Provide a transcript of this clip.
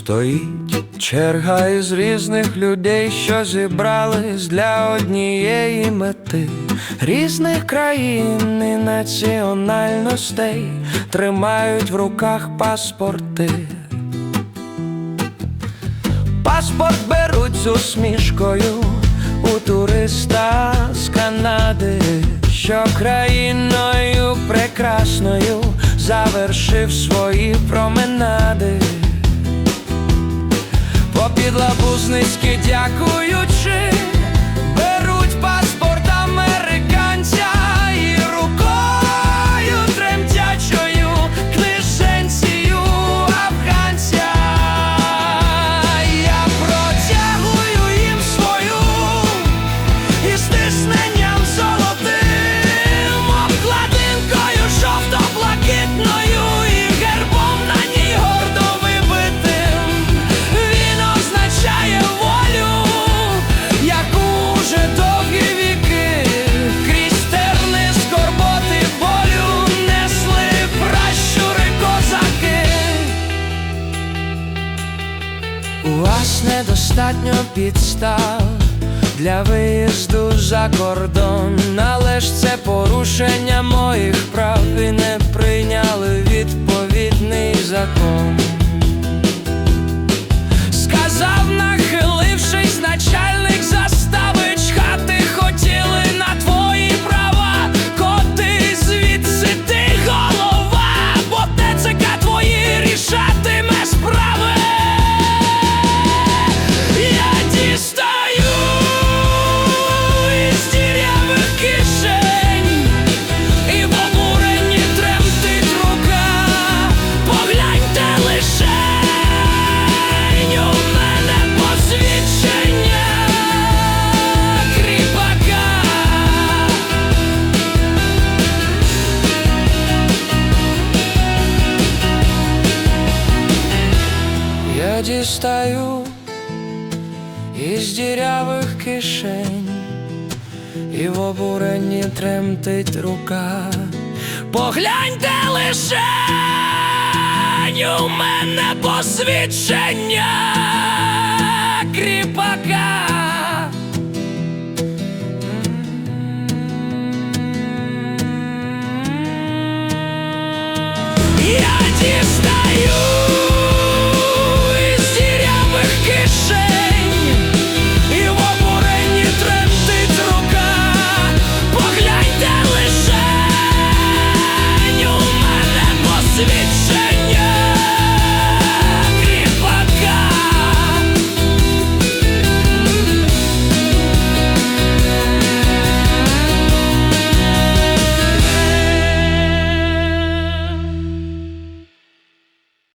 Стоїть черга із різних людей, що зібрались для однієї мети, різних країн і національностей тримають в руках паспорти. Паспорт беруть з усмішкою у туриста з Канади, що країною прекрасною завершив свої променади. Попідлабузницьки дякуючи, У вас недостатньо підстав для виїзду за кордон, але ж це порушення моїх прав і не Я дістаю із дірявих кишень, і в обуренні тремтить рука. Погляньте лише у мене посвідчення кріпака.